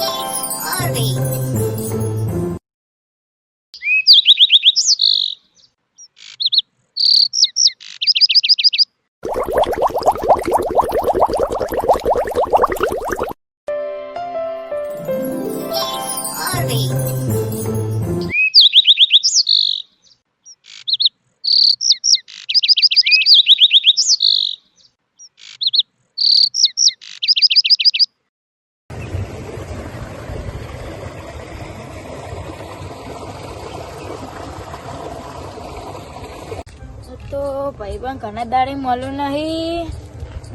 Harvey. તો ભાઈબંધ ઘણા દાડે મળ્યું નહીં.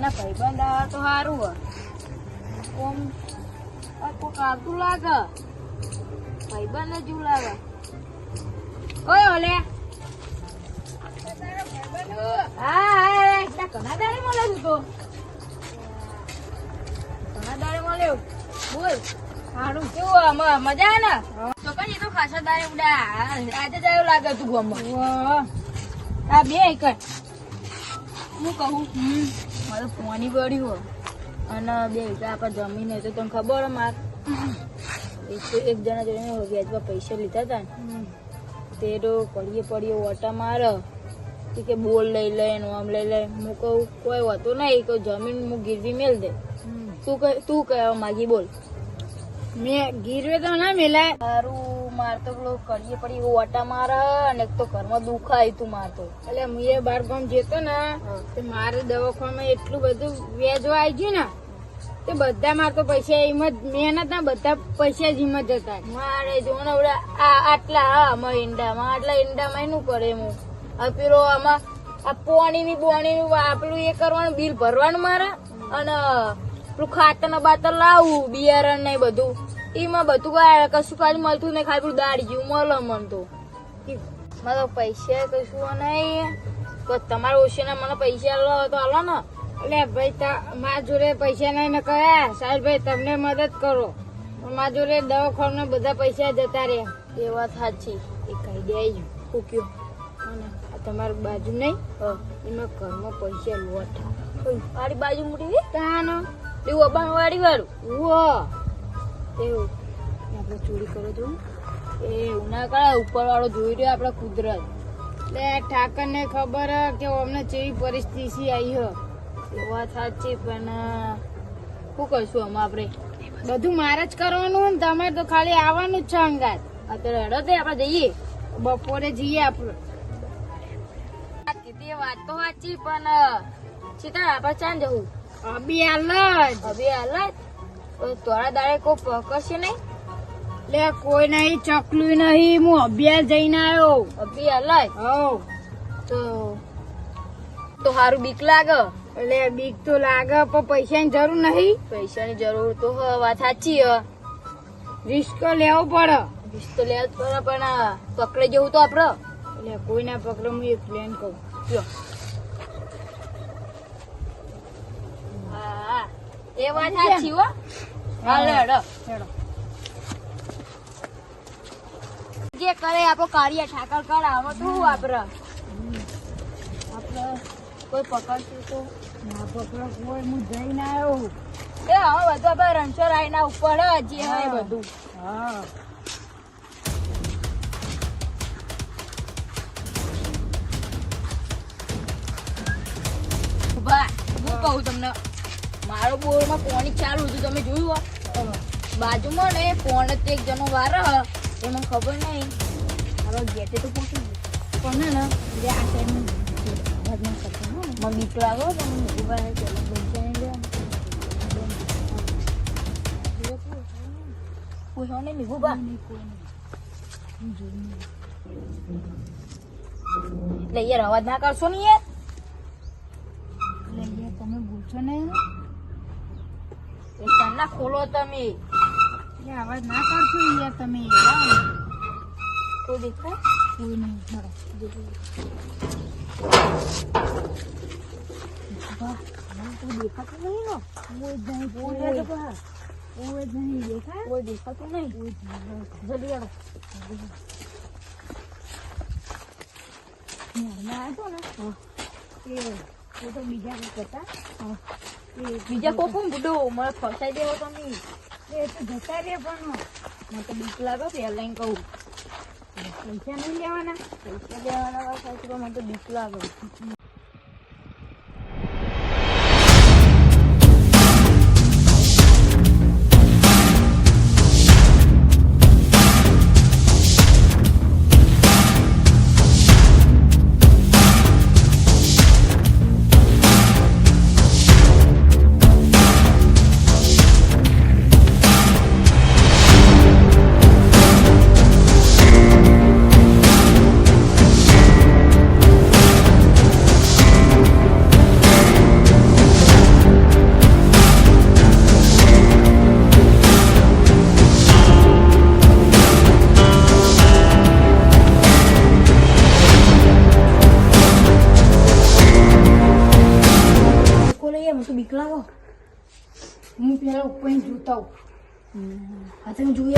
ના, ભાઈબંધ આવે તો સારું હોય. કોમ કોક આવતું લાગે. ભાઈબંધ જ લાગે કયો લે હા હા દાડે મળ્યું તું. ઘણા દાડે મળ્યું. બોલ. સારું કેવું મજા ને? તો કઈ તો ખાસા દાડે ઉડા આજે જ આવ્યું લાગે તું ગમમાં. આ બે એકર હું કહું મારે પોની પડ્યું હો અને બે વીઘા આપણે જમીન હતી તો તને ખબર માર? એક જણા જોઈને વ્યાજમાં પૈસા લીધા હતા ને. તે તો પડીએ પડીએ ઓટા મારે. કે બોલ લઈ લે એનું આમ લઈ લે. હું કહું કોઈ હોતું નહીં તો જમીન હું ગીરવી મેલ દે. તું તું કહેવા માગી બોલ. મેં ગીરવે તો ના મેલાય. મારું મારતો પેલો કરીએ પડી ઓટા મારે અને તો ઘરમાં દુખાય તું મારતો એટલે હું એ બાર ગામ જતો ને તે મારે દવાખાનામાં એટલું બધું વેચવા આવી ગયું ને તે બધા માર તો પૈસા એમ જ મહેનત ના બધા પૈસા જ જ હતા. મારે જો ને આ આટલા આમાં ઈંડામાં આટલા ઈંડામાં એનું કરે હું? આ પેલો આમાં આ પોણી ની બોણી નું પેલું એ કરવાનું બિલ ભરવાનું મારે? અને પેલું ખાતર ને બાતર લાવવું બિયારણ ને બધું? એમાં બધું કાંઈ કશું ખાલી મળતું નહીં ખાલી દાડી જેવું મળે મન તો. મારો પૈસા કશું નહીં. તમારા તમારે ઓછીના મને પૈસા લો તો હાલો ને. એટલે ભાઈ મારા જોડે પૈસા નહીં ને કયા સાહેબ ભાઈ તમને મદદ કરો. મારા જોડે દવાખાના બધા પૈસા જતા રહ્યા એ વાત સાચી. એ કહી દે ફૂક્યો અને તમારી બાજુ નહીં? એમાં ઘરમાં પૈસા લોટ. વાળી બાજુ મૂડી તાનો. એવું અબાણ વાળી. વાળું વો એવું આપણે ચોરી કરો જોયું એ એવું ઉપરવાળો ઉપર વાળો જોઈ રહ્યો આપડે કુદરત. એટલે ઠાકર ને ખબર હે કે અમને જેવી પરિસ્થિતિ આવી હ. એ વાત સાચી પણ શું કરશું અમે આપણે? બધું મારે જ કરવાનું ને તમારે તો ખાલી આવવાનું જ છે અંગાત અત્યારે હેડો તે આપણે જઈએ બપોરે જઈએ આપણે. કીધી વાત તો સાચી પણ સીતા આપણે ચાંદ જવું? અભી હાલ જ અભી હાલ જ તો થોડા દાડે કોઈ પકડશે નહીં? લે કોઈ નહીં ચકલું નહીં હું અભ્યાસ જઈને આવ્યો. અભ્યાસ લાય? હો તો તો સારું બીક લાગે? એટલે બીક તો લાગે પણ પૈસાની જરૂર નહીં. પૈસાની જરૂર તો હ વાત સાચી હ. રિસ્ક લેવો પડે. રિસ્ક તો લેવો પડે પણ પકડે જવું તો આપડે. એટલે કોઈ ના પકડે હું એક પ્લેન કહું લ્યો હા એ વાત સાચી હો. હાલો હેડો હેડો. જે કરે આપો કાર્ય ઠાકર કરાવો તો શું આપડે આપણે કોઈ પકડશું તો? ના પકડો કોઈ હું જઈને આવ્યો એ હવે બધું આપણે રણછોડ ના ઉપર જે હોય બધું. હા. ઊભા હું કહું તમને. મારો બોરમાં પોણી ચાલુ હતું તમે જોયું હો બાજુમાં ને પોણે જ એક જણો વાર એ મને ખબર નહીં મારો ગેટે તો પહોંચી ગયું. પણ ને જે આ ટાઈમ મને બીક લાગો તો મને નહીં લે. કોઈ હોને નહીં ઊભા. એટલે યાર અવાજ ના કરશો ને યાર. એટલે યાર તમે બોલશો ને એ ચન્ના ખોલો તમે. અવાજ ના કરશો યાર તમે. કોઈ દેખાય? કોઈ નહીં દેખાતું નહીં નો કોઈ દેખાતું નહીં કોઈ જ નહીં. દેખાય? કોઈ દેખાતું નહીં. જલ્દી બીજા કોક બુડો મને ફસાઈ દેવો તમે એ તો જતા રે પણ મને તો બીક લાગે પહેલા એમ કહું. પૈસા નહીં લેવાના, પૈસા લેવાના વાત સાચું મને તો બીક લાગે. હું પેલા ઉપર જોતા હોઉં હા તમે જોઈએ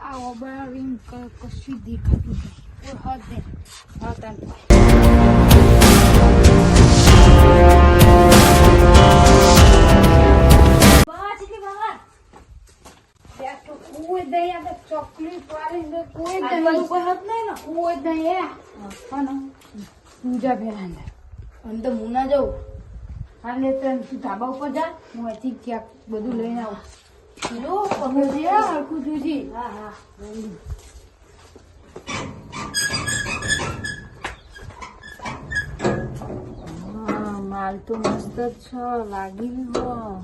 આ ઓબા રીમ કશું દેખાતું નહીં ઓર હદ દે હા કોઈ દઈ કોઈ હદ નહીં ને. કોઈ દઈ એ હા. ને. પૂજા પેલા અંદર તો હું ના જાઉં? હા લે તો તું ધાબા ઉપર જા. હું અહીંથી ક્યાંક બધું લઈને આવું. જો પગલું છે હરખું જોજી હા. હા માલ તો મસ્ત જ છે. લાગી રહ્યો.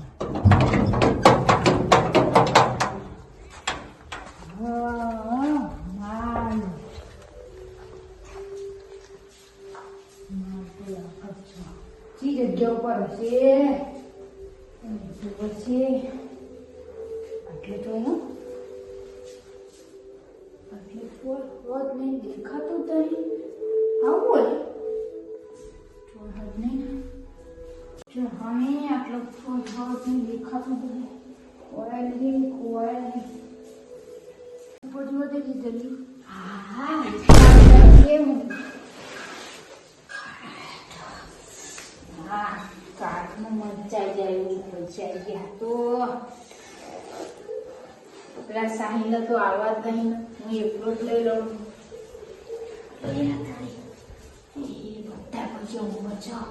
જગ્યા ઉપર હશે. પછી આટલું તો એનું આટલે ફોર હોત નહીં દેખાતું તો આવું ચોરહદ નહીં. જો હમે આટલો ફોર હોત નહીં દેખાતું તો નહીં નહીં. કોરાય નહીં જલ્દી. હા હા. કાચમાં મચાઈ જાય એવું મચાઈ ગયા તો પેલા સાહિલ તો આવવા જ નહીં હું એકલો જ લઈ લઉં એ બધા પછી હું બચાવ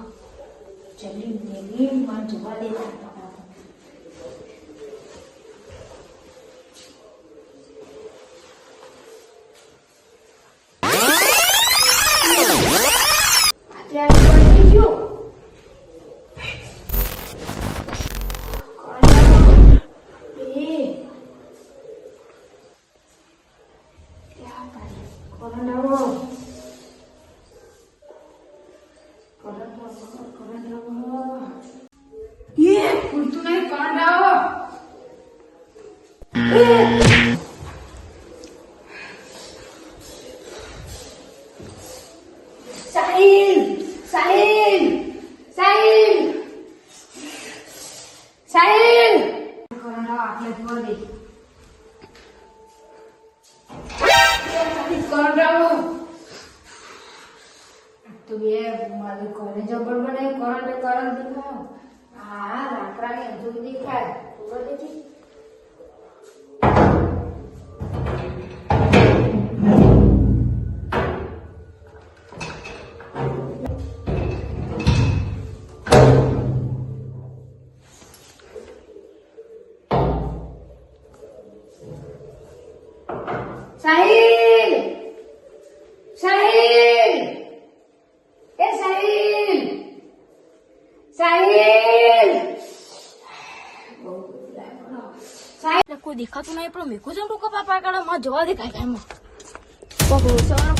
તો બે મારી કોને જબર બને કોણ કરંટ દીધો હા લાકડાની હજુ દેખાય. ખબર દેખી દેખાતું નહીં, પણ મેં કોઈ ટૂંકો પાપા કાઢો માં જોવા દેખાય કાંઈ કાંઈ પકડો સવારે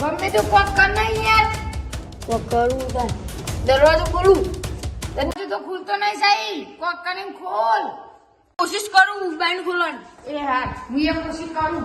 ગમે તો કોક કર નહીં યાર કોક કરવું તાર દરવાજો ખોલું. તને તો ખુલતો નહીં સાહેબ કોક કરીને ખોલ. કોશિશ કરું બાઈન ખોલવાની એ હા હું એ કોશિશ કરું.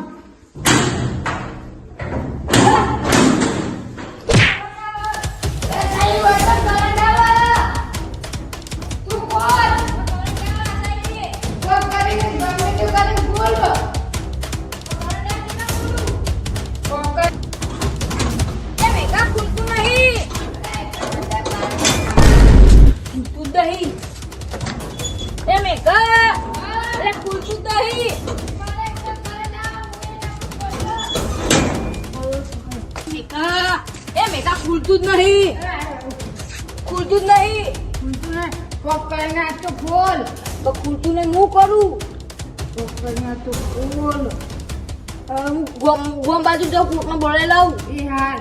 બાજુ જાઉં કોકને બોલે લાવ. એ હા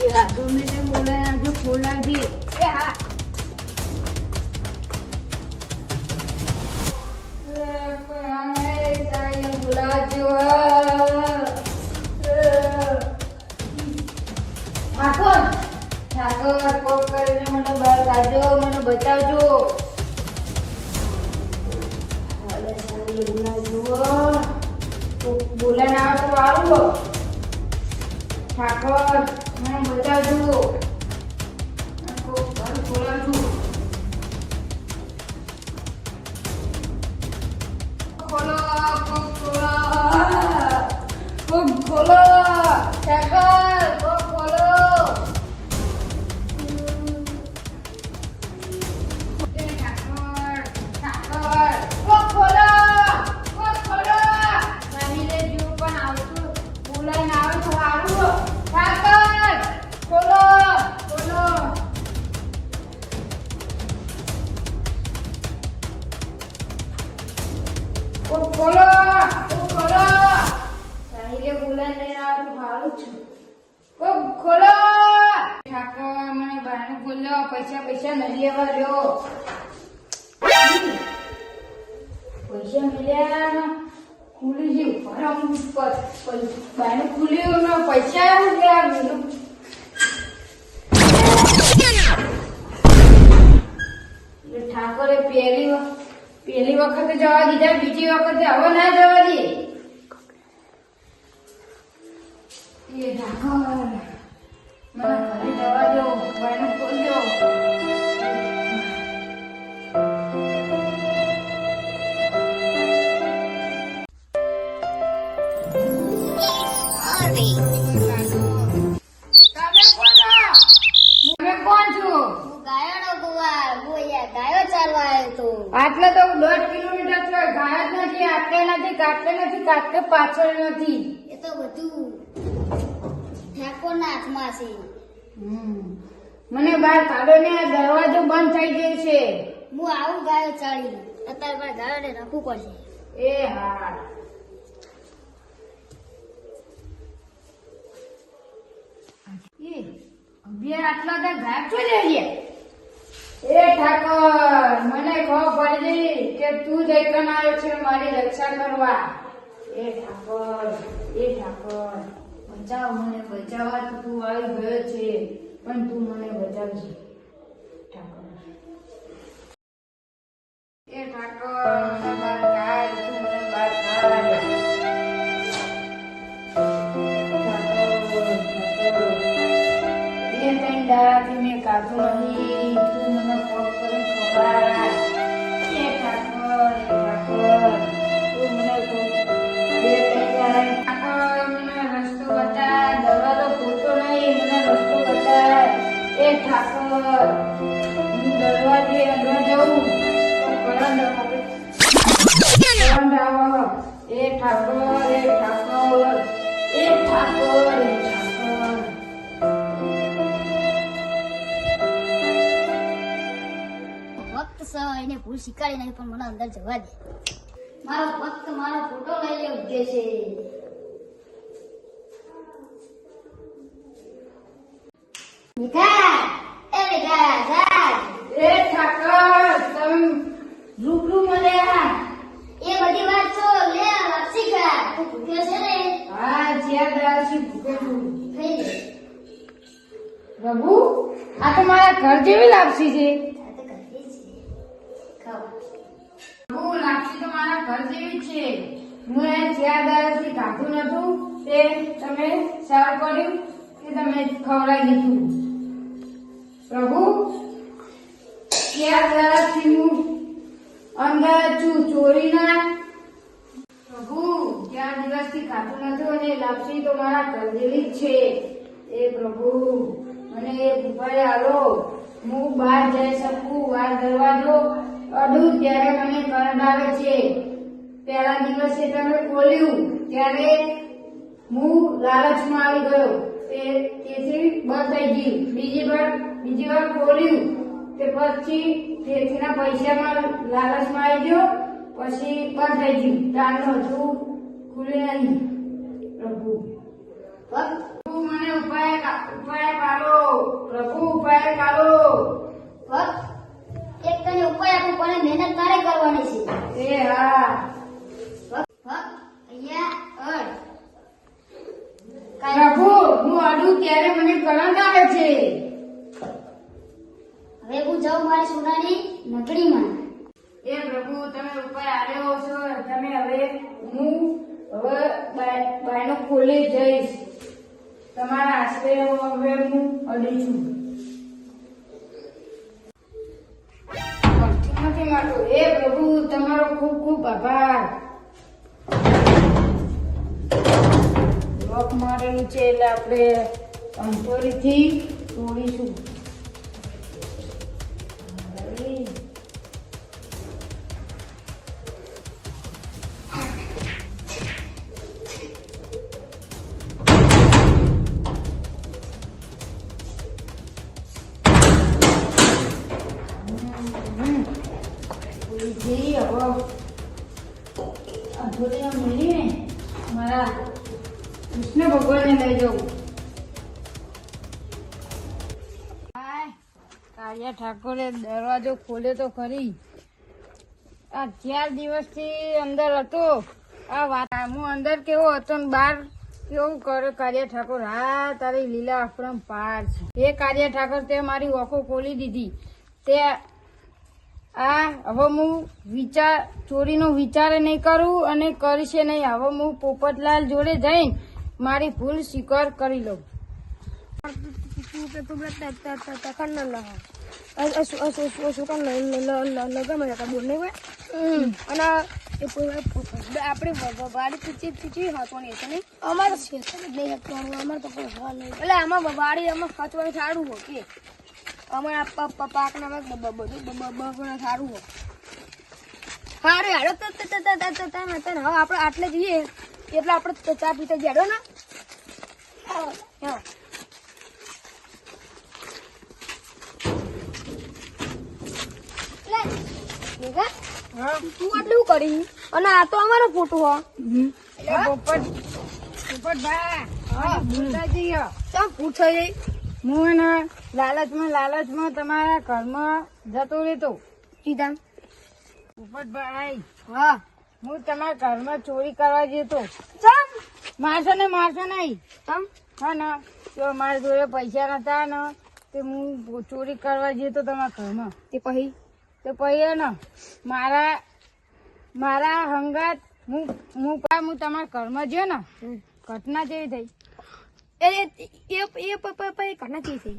એ હા ગમે તે બોલે આજે લાગી એ હા ઠાકોર કરીને મને બહાર કાઢજો, મને બચાવજો. બોલે ના આવો ઠાકોર મને બચાવજો મને કોક ઘર બોલાવજો ખોલો કોક ખોલો કોક ખોલો ઠાકોર ખોલો પૈસા પૈસા નહીં લેવા દો. પૈસા મળ્યા ખુલી ગયું. પરમ ઉપર બહારનું ખુલ્યું ને, પૈસા એવું ગયા મેલું ઠાકોરે પહેલી પહેલી વખતે જવા દીધા, બીજી વખતે હવે ના જવા દે. આવ્યો તો. આટલે તો દોઢ કિલોમીટર છે ગાય જ નથી આટલે નથી કાટલે નથી કાટલે પાછળ નથી. એ તો બધું ઠાકોરના હાથમાં છે. હમ. મને બહાર કાઢો ને આ દરવાજો બંધ થઈ ગયો છે. હું આવું ગાયો ચાલી અત્યારે મારે ગાયોને રાખવું પડશે. એ હા. એ, અભિયાન આટલા ત્યાં ગાયબ છો. અહીંયા? એ ઠાકોર, મને ખબર પડી કે તું જ આવ્યો છે મારી રક્ષા કરવા. એ ઠાકોર એ ઠાકોર, બચાવ મને, બચાવવા તો તું આવી ગયો છે, પણ તું મને બચાવજે. ઠાકોર. એ ઠાકોર સ એને ભૂલ શીખાડી નહીં પણ મને અંદર જવા દે મારો મારો ફોટો લઈ એ ભીખા લાપસી છે છે. હું છું ચોરીના પ્રભુ ચાર દિવસથી ખાતું નતું અને લાપસી તો મારા ઘર જેવી જ છે. એ પ્રભુ, મને એ ઉપાય આલો. હું બહાર જઈ શકું બહાર દરવાજો અડું ત્યારે મને કરંટ આવે છે. પહેલા દિવસે તમે ખોલ્યું, ત્યારે હું લાલચમાં આવી ગયો. તેથી બંધ થઈ ગયું. બીજી વાર બીજી વાર ખોલ્યું, તે પછી તેથીના પૈસામાં લાલચમાં આવી ગયો, પછી બંધ થઈ ગયું. તારનું હજુ ખુલે નહીં. પ્રભુ. મને ઉપાય ઉપાય પાડો. પ્રભુ ઉપાય પાડો. એક તને ઉપાય આપું પણ મહેનત તારે કરવાની છે. એ હા. પ્રભુ હું અડું ત્યારે મને કરંટ આવે છે. હવે હું જાઉં મારી સોનાની નગરીમાં. એ પ્રભુ તમે ઉપાય આવ્યો છો તમે હવે હું હવે બાય- બાયનો ખોલી જઈશ તમારા આશરે હવે હું અડી છું. નથી એ પ્રભુ, તમારો ખૂબ ખૂબ આભાર. લોક મારેલું છે એટલે આપણે અંતોરીથી તોડીશું. દરવાજો ખોલે તો ખરી. આ ચાર દિવસથી અંદર હતો. આ વાત હું અંદર કેવો હતો ને કેવું કરે કાર્ય ઠાકોર? હા, તારી લીલા અપરમ પાર છે. એ કાર્ય ઠાકોર તે મારી ઓખો ખોલી દીધી. તે આ હવે હું વિચાર, ચોરીનો વિચાર નહીં કરું અને કરીશે નહીં. હવે હું પોપટલાલ જોડે જઈને મારી ભૂલ સ્વીકાર કરી લઉં. આપણે વાડી પૂછી પૂછી હાથવાની ને અમારે છે નહીં હાથવાનું અમારે તો કોઈ હવા નહીં. એટલે આમાં વાડી આમાં હાથવાનું સારું હોય કે? અમારે પાક ના બધું સારું હોય. સારું હેડો તો હવે આપણે આટલે જઈએ. એટલે આપણે ચા પીતા જેડો ને? હા. લે, મેઘા, હા તું આટલું કરી? અને આ તો અમારો ફોટો હો. પોપટ. પોપટભાઈ હા. ભૂલતા જઈએ. ચમ પૂછો જઈ હું ને લાલચમાં લાલચમાં તમારા ઘરમાં જતો રહેતો. સીધા પોપટભાઈ હા. હું તમારા ઘરમાં ચોરી કરવા જતો. ચમ. મારશો ને મારશો નહીં. ચમ. હા ને તો મારા જોડે પૈસા નતા ને તે હું ચોરી કરવા જતો તમારા ઘરમાં. તે પછી? તો પછી ને મારા મારા હંગાત હું હું પા- હું તમારા ઘરમાં જ્યો ને ઘટના જેવી થઈ. એ એ પપ્પા ઘટના જેવી થઈ.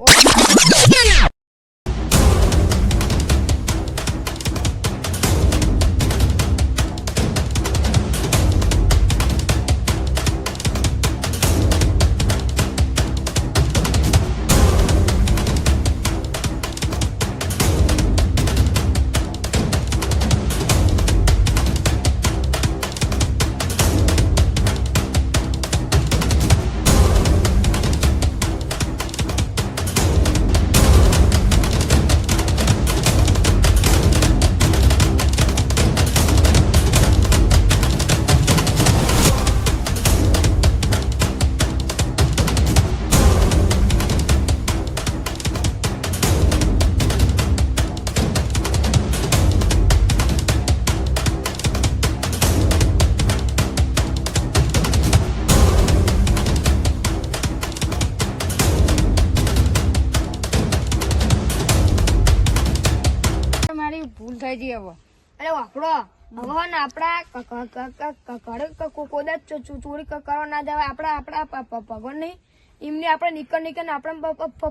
અરે વાપરો ભગવાન આપણા ને આપડા ક- ક- ક- ક- ક- ઘરે ક- કો- કોદા ચો- ચો- ચોરી કરવા ના દેવાય. આપણા આપણા ભગવાન નહીં. એમને આપણે નીકળ નીકળ આપણે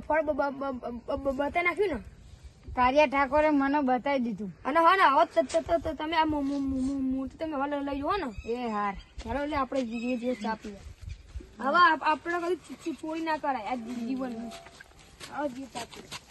ફળ બતાવી નાખ્યું ને? કારિયા ઠાકોરે મને બતાવી દીધું. અને હા ને ત- તમે આ મૂર્તિ તમે હવે લઈ- જુઓ ને. એ હાર. ચાલો એટલે આપણે જે જે ચા પીએ હવે આપ- આપણે કદી ચોરી ના કરાય આ જી- જીવનમાં હવે જે ચા પીએ